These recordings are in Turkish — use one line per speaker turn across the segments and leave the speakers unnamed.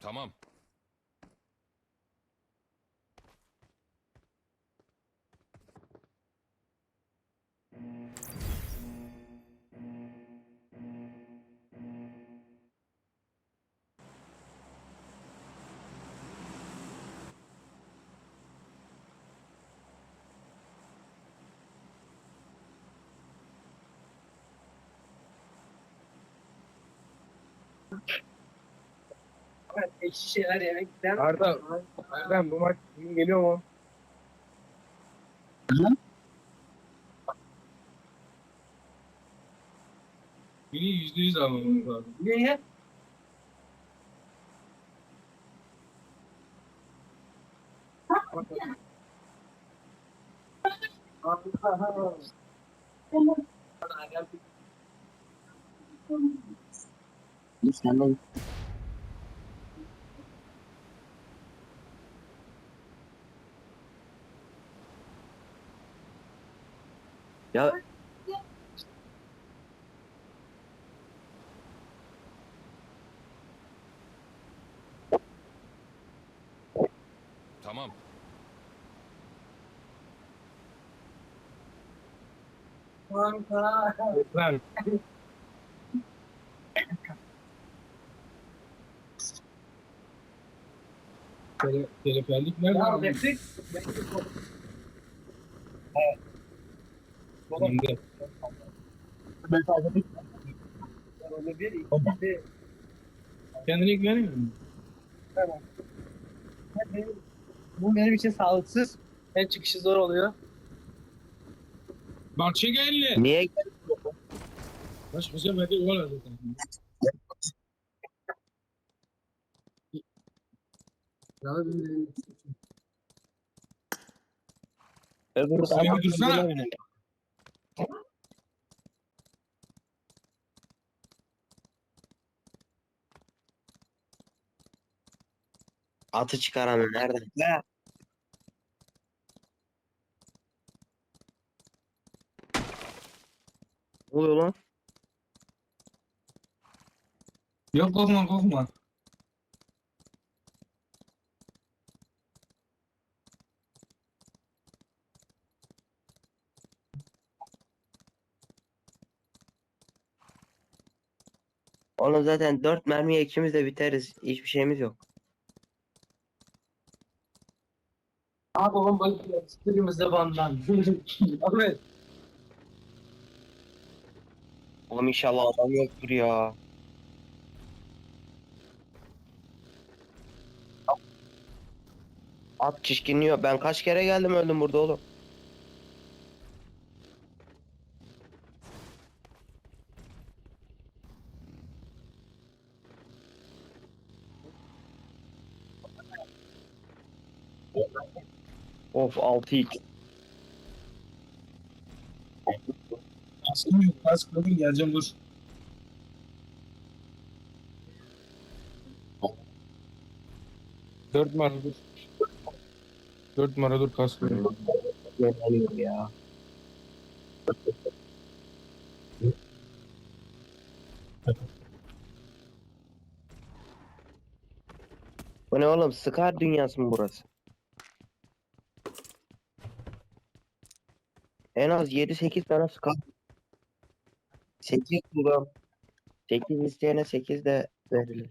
Tamam.
Ekşi şeyler yemekten.
Arda, Erdem bu maç bugün geliyor mu? Beni yüzde yüz almamız lazım.
Niye?
Senden Ya
Tamam.
Lan. Tele, teleferlik nerede?
Ya Orada bir, iki, bir.
Kendine güveniyor musun?
Tamam. Benim- Bu benim için sağlıksız. Ben çıkışı zor oluyor.
Bahçe geldi.
niye
Baş başa verdi gol aldı. Ya benim-
öbür
Sen bir dursana.
Atı çıkaranı nereden? Ya. Ne oluyor lan?
Yok korkma korkma.
Oğlum zaten dört mermiye ikimiz de biteriz. Hiçbir şeyimiz yok.
Abi bakıyor. Sıkırımızda bandan.
Ahmet.
Oğlum inşallah adam yoktur ya. At çişkinliyor. Ben kaç kere geldim öldüm burada oğlum. Of 6x.
Aslında yok. Kask bugün geleceğim dur. Dört numara dur. Dört numara dur kask veriyorum.
Yanıyor ya. Bu ne oğlum? Scar dünyası mı burası? En az 7-8 tane Scar. 8 bulalım. 8 isteyene 8 de verilir.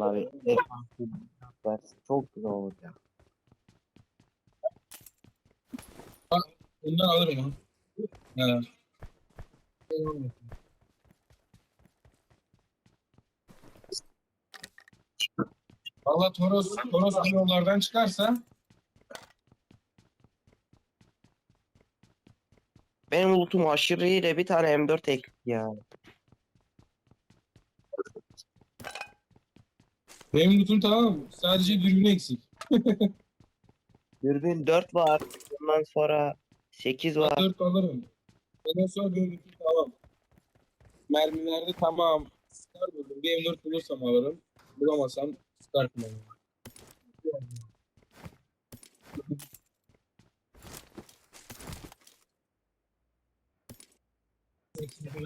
Abi çok güzel olur ya.
Bundan alırım ha. Ha. Valla Toros, Toros bu yollardan çıkarsa
Benim lootum aşırı iyi de bir tane M4 ek ya.
benim lootum tamam? Sadece dürbün eksik.
Dürbün 4 var. Ondan sonra 8 var.
4 alırım. Ondan sonra benim lootum tamam. Mermilerde tamam. Scar buldum. Bir M4 bulursam alırım. Bulamazsam Darkman.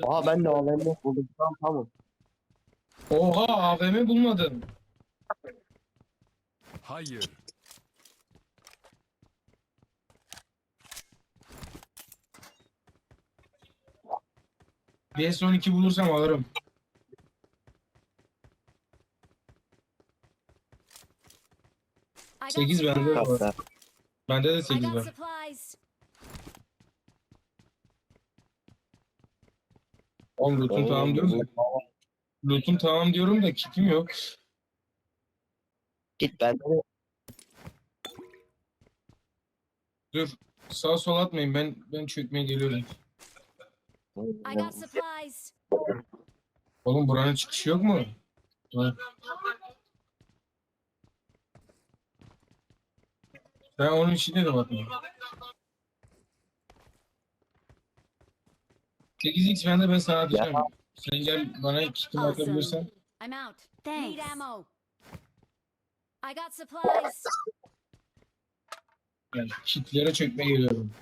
Aha ben de AVM buldum. Tamam tamam.
Oha AVM bulmadım.
Hayır.
VS12 bulursam alırım. 8 bende de var. Bende de
I
8
got
var.
supplies.
Oğlum loot'um tamam diyoruz da. Loot'um tamam diyorum da kitim yok.
Git ben de
Dur. Sağ sol atmayın. Ben ben çökmeye geliyorum.
I got supplies.
Oğlum buranın çıkışı yok mu? Ha. Ben onun içinde de bakmıyorum. 8x bende ben sana atacağım. Sen gel bana kitim atabilirsen.
I'm out. Need ammo. I got supplies.
Yani kitlere çökmeye geliyorum.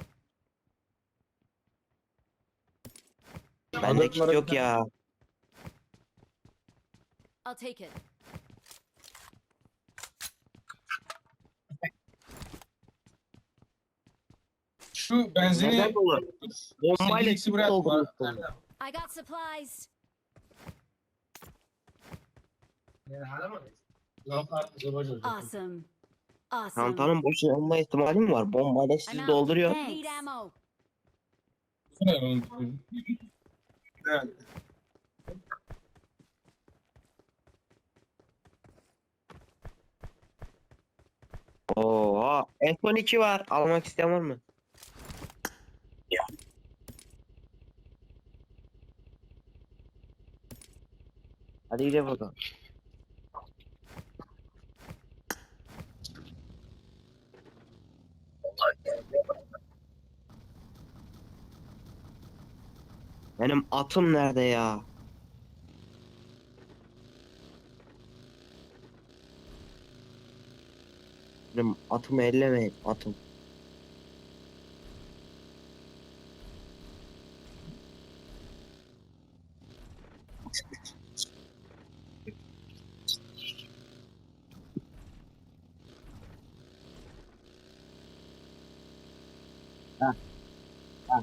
bende kit yok ya.
I'll take it.
Şu benzini
Neden dolu? Bombayla
8x'i
kit
bırak.
doldurmuşsun.
I got supplies. Awesome. Awesome.
Çantanın boşu olma ihtimali mi var? Bombayla
I'm
sizi
out.
dolduruyor.
Need ammo.
Evet.
Oha. S12 var. Almak isteyen var mı? Hadi gidelim bakalım. Benim atım nerede ya? Benim atımı ellemeyin atım. 啊啊。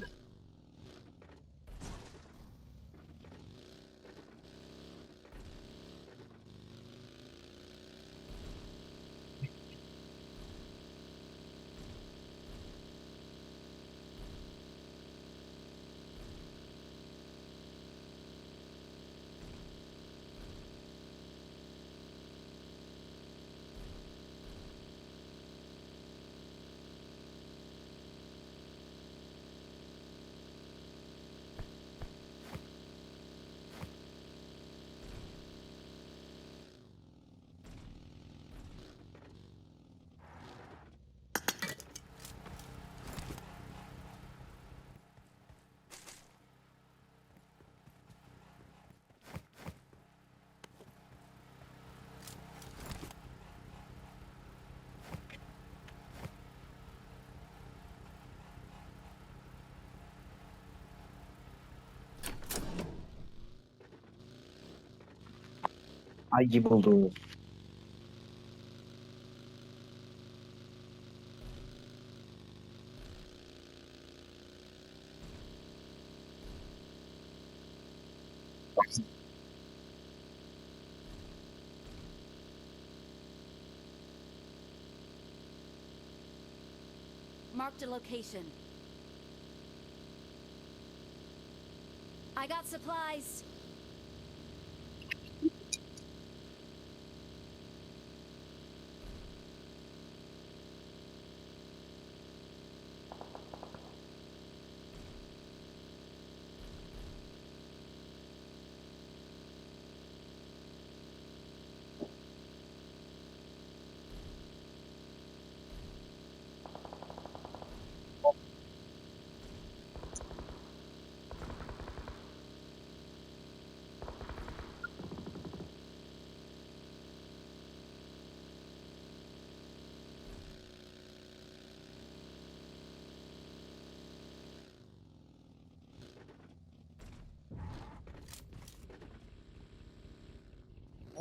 Ay gibi.
Marked a location. I got supplies.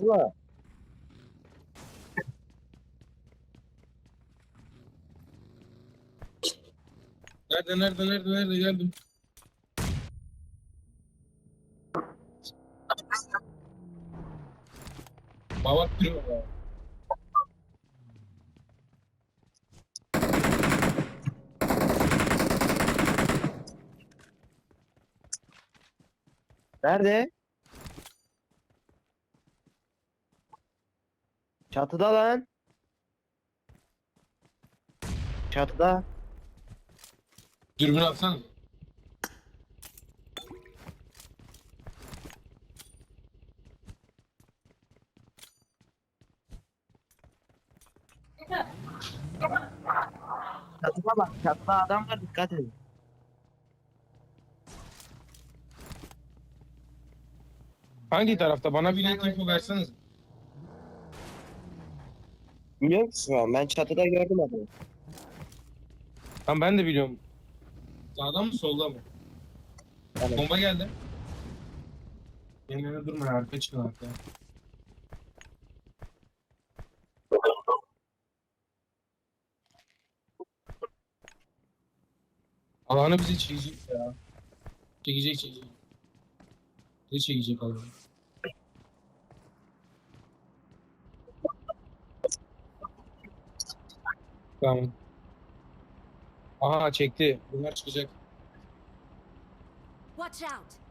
Abla.
Nerede nerede nerede nerede geldim. Baba duruyor ya.
Nerede? Çatıda lan. Çatıda.
Dürbün atsana.
Çatıda bak. Çatıda adam var dikkat edin.
Hangi tarafta? Bana bir net info verseniz.
Biliyor musun lan? Ben çatıda gördüm adamı.
Tamam ben de biliyorum. Sağdan mı solda mı?
Evet.
Bomba geldi. Yerine durma ya arka çıkın arkaya. Alanı bizi çekecek ya. Çekecek çekecek. Bizi çekecek alanı. Tamam. Aha çekti. Bunlar çıkacak.
Watch out!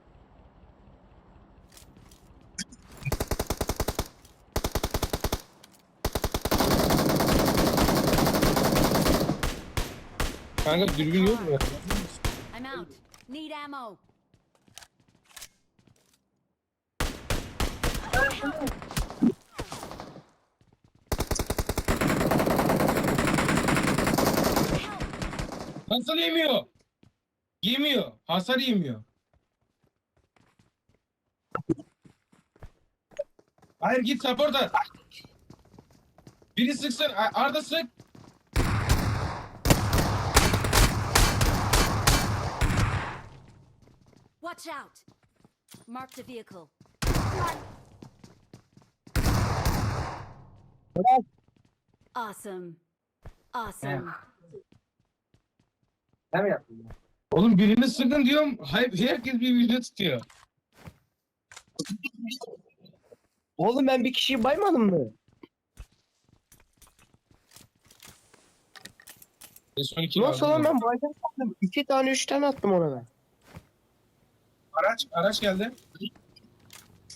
Kanka dürbün yok mu?
I'm out. Need ammo.
Nasıl yemiyor? Yemiyor. Hasar yemiyor. Hayır git support'a. Biri sıksın. Arda sık.
Watch out! Marked a vehicle. Awesome. Awesome.
Ne mi yaptın? ya?
Oğlum birini sıkın diyorum. Hayır, herkes bir video tutuyor.
Oğlum ben bir kişiyi baymadım mı? Nasıl lan ben baydım sandım. İki tane üç tane attım ona ben.
Araç, araç geldi.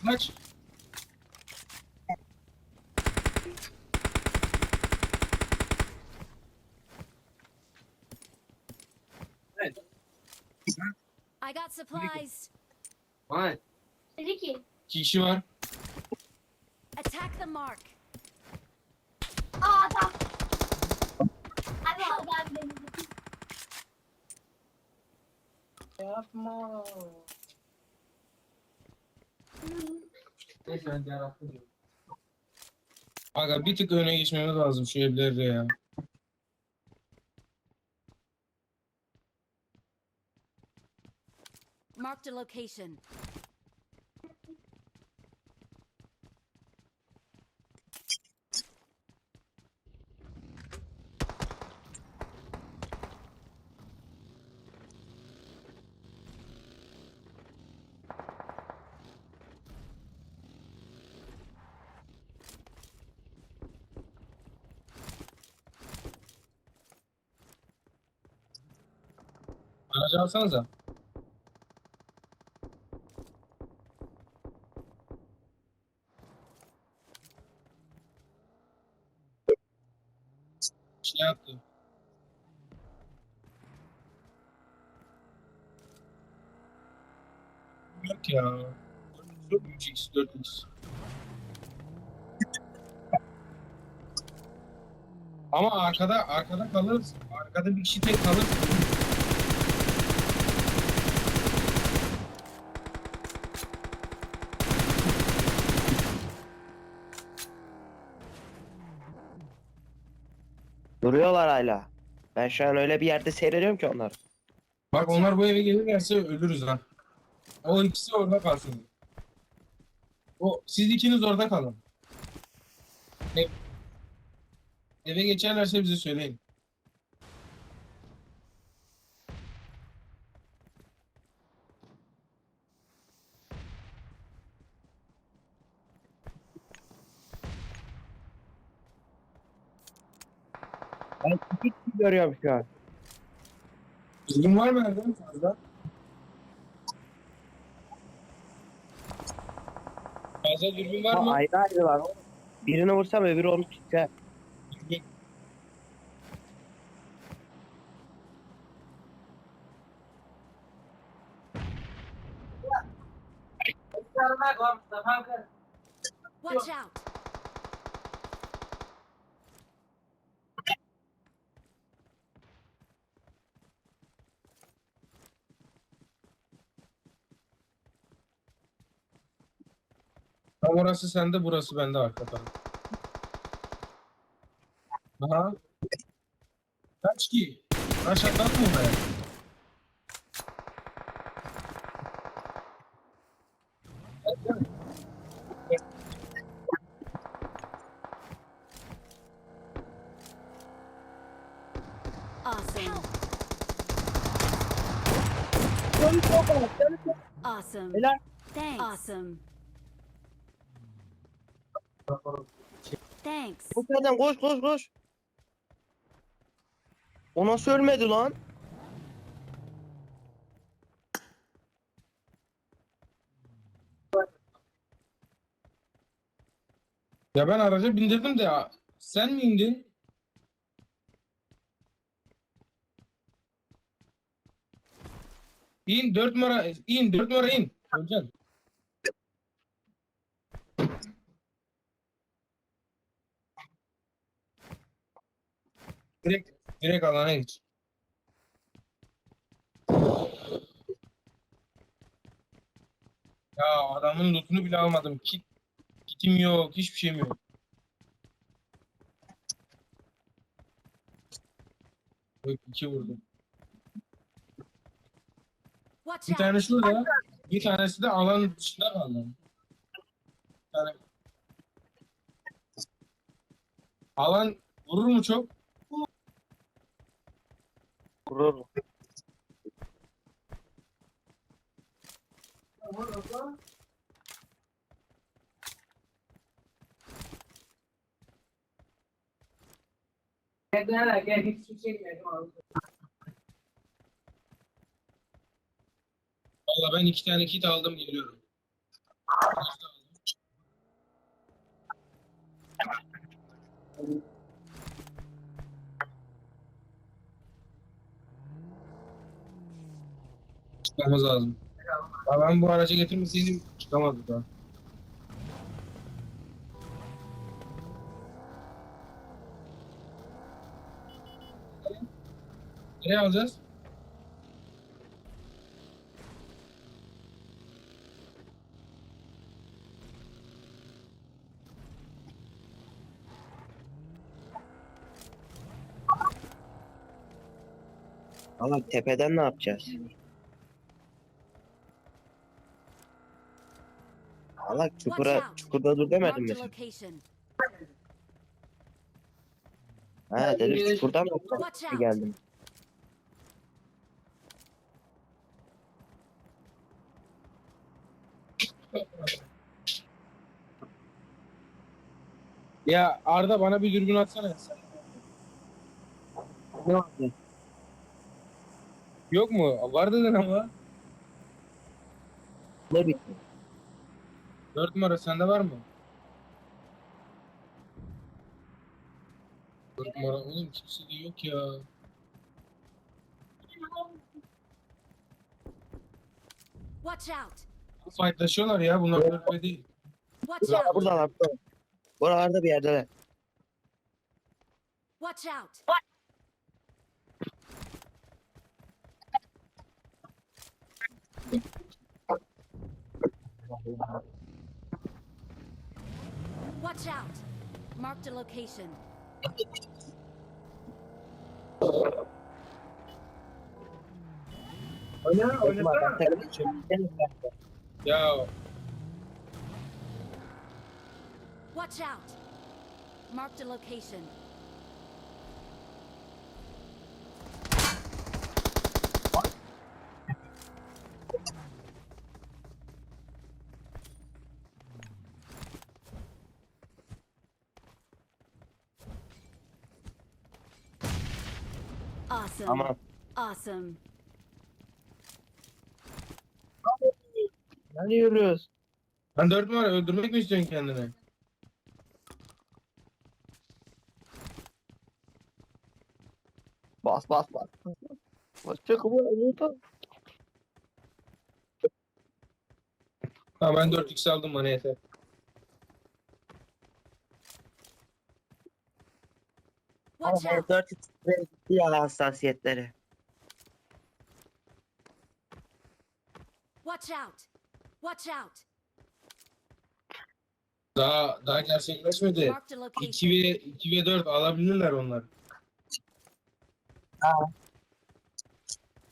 Araç.
I got supplies.
Vay.
Dedi ki
İki kişi var.
Attack the mark.
aa adam. Abi adam beni.
Yapma. Neyse ben diğer hafta diyorum.
Aga bir tık öne geçmemiz lazım şu evlerde ya.
Marked a location.
Aracı alsanıza. 3x 4x. Ama arkada arkada kalırız. Arkada bir kişi tek kalır.
Duruyorlar hala. Ben şu an öyle bir yerde seyrediyorum ki onlar.
Bak onlar bu eve gelirlerse ölürüz ha. O ikisi orada kalsın. O siz ikiniz orada kalın. Eve geçerlerse bize söyleyin.
Ben iki kişi görüyorum şu an.
Düzgün var mı Erdem fazla? Fazla dürbün var mı?
ayrı ayrı var. Birini vursam öbürü onu.
Dürbün.
Watch out!
Tam orası sende, burası bende arka taraf. Aha. Kaç ki? Atlat mı oraya?
Awesome. Awesome.
Helal.
Thanks. Awesome. Thanks.
Bu nereden koş koş koş. O nasıl ölmedi lan?
Ya ben araca bindirdim de ya. Sen mi indin? İn dört numara in dört numara in. Öleceksin. Direkt direkt alana geç. Ya adamın lootunu bile almadım. Kit, kitim yok, hiçbir şeyim yok. Yok iki vurdum. Bir
out!
tane şurada, bir tanesi de alan dışında kaldı. Tane... Alan vurur mu çok?
Vurur.
Valla ben iki tane kit aldım geliyorum. Çıkmamız lazım. Ya ben bu aracı getirmeseydim çıkamazdık ha. Nereye alacağız?
Ama tepeden ne yapacağız? Allah çukura, çukurda dur demedim mi? Ha dedim çukurda mı geldim?
Ya Arda bana bir dürbün atsana sen.
Ne oldu?
Yok mu? Var dedin ama.
Ne bitti?
Dört numara sende var mı? Dört numara oğlum kimse de yok ya.
Watch out!
Fightlaşıyorlar ya bunlar ve değil.
Watch
Burada,
out!
burada. Buralarda bir yerdeler.
Watch out! Watch out! Marked a location.
Oyna
Oğlum adam tepeden
Watch out! Marked a location. Awesome.
Tamam.
Awesome.
Ne yürüyoruz?
Lan dört numara öldürmek mi istiyorsun kendini?
Bas bas bas. Bas çok bu unuta.
Ha ben 4x aldım bana yeter.
Ama
Watch out.
4 gitti ya hassasiyetleri.
Watch out. Watch out.
Daha daha gerçekleşmedi.
Marked a
2
location.
ve 2 ve 4 alabilirler onlar.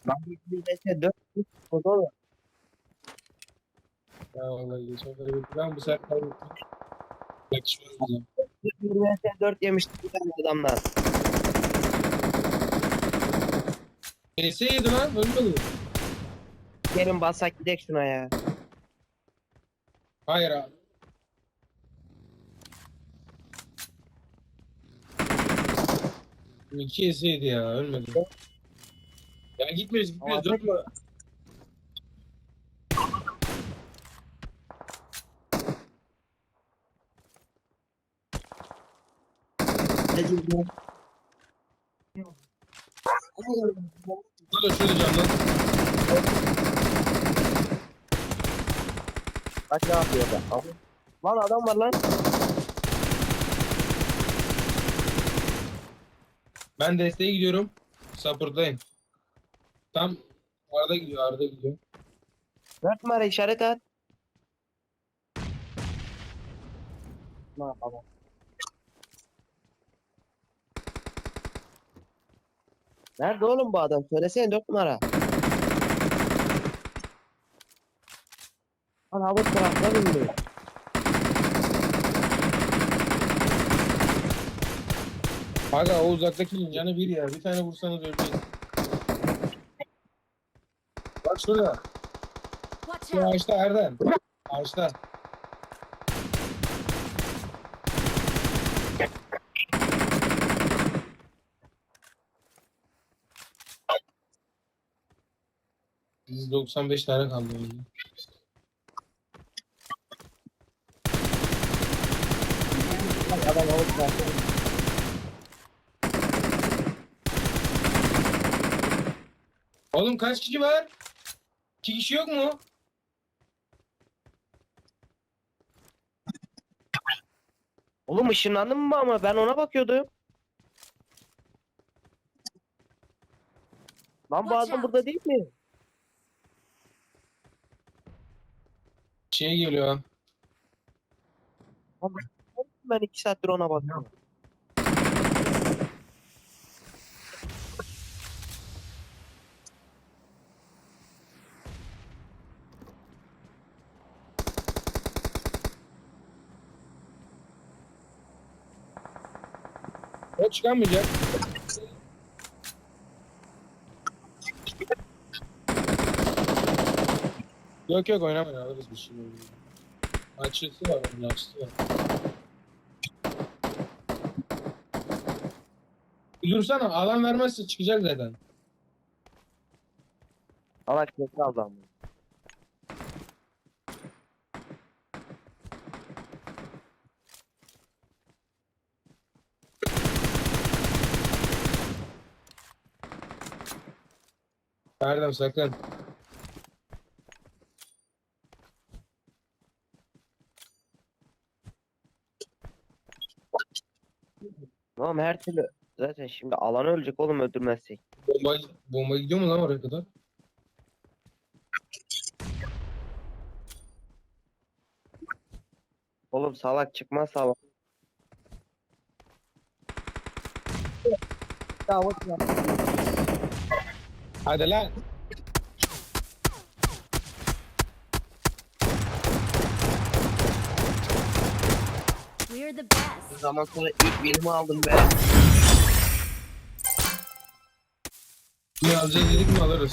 Ben bir bir 4 o da olur.
Ya vallahi geçen kere bitti. Ben bu sefer kaybettim. Yakışmaz bize.
Bir vs 4 yemiştik bir tane adamlar.
Neyse yedi lan ölmedi.
Gelin basak gidek şuna ya.
Hayır abi. İki yeseydi ya ölmedi. Ya gitmiyoruz gitmiyoruz
Ama-
dört numara. Bu da şöyle canlı.
Bak ne yapıyor da. Lan adam var lan.
Ben desteğe gidiyorum. Support'tayım. Tam Arda gidiyor Arda gidiyor.
4 numara işaret at. Ne yapalım? Nerede oğlum bu adam? Söylesene 4 numara. Lan hava tarafta bindi.
Aga o uzaktaki canı bir ya. Bir tane vursanız ölecek. Bak şurada. Şu ağaçta Erdem. Ağaçta. Biz 95 tane kaldı. öyle.
Adam tarafta.
Oğlum kaç kişi var? İki kişi yok mu?
Oğlum ışınlandın mı ama ben ona bakıyordum. Lan bu
Watch
adam
out.
burada değil mi?
Şey geliyor.
Ben iki saattir ona bakıyorum.
O çıkamayacak. Yok yok oynamayın alırız bir şey. Açısı var onun açısı var. Dursana alan vermezse çıkacak zaten.
Allah kesin adam.
Erdem sakın.
Tamam her türlü zaten şimdi alan ölecek oğlum öldürmezsek.
Bomba, bomba gidiyor mu lan oraya kadar?
Oğlum salak çıkmaz salak.
Hadi lan.
Zaman sonra ilk birimi aldım be.
Ne alacağız dedik mi alırız.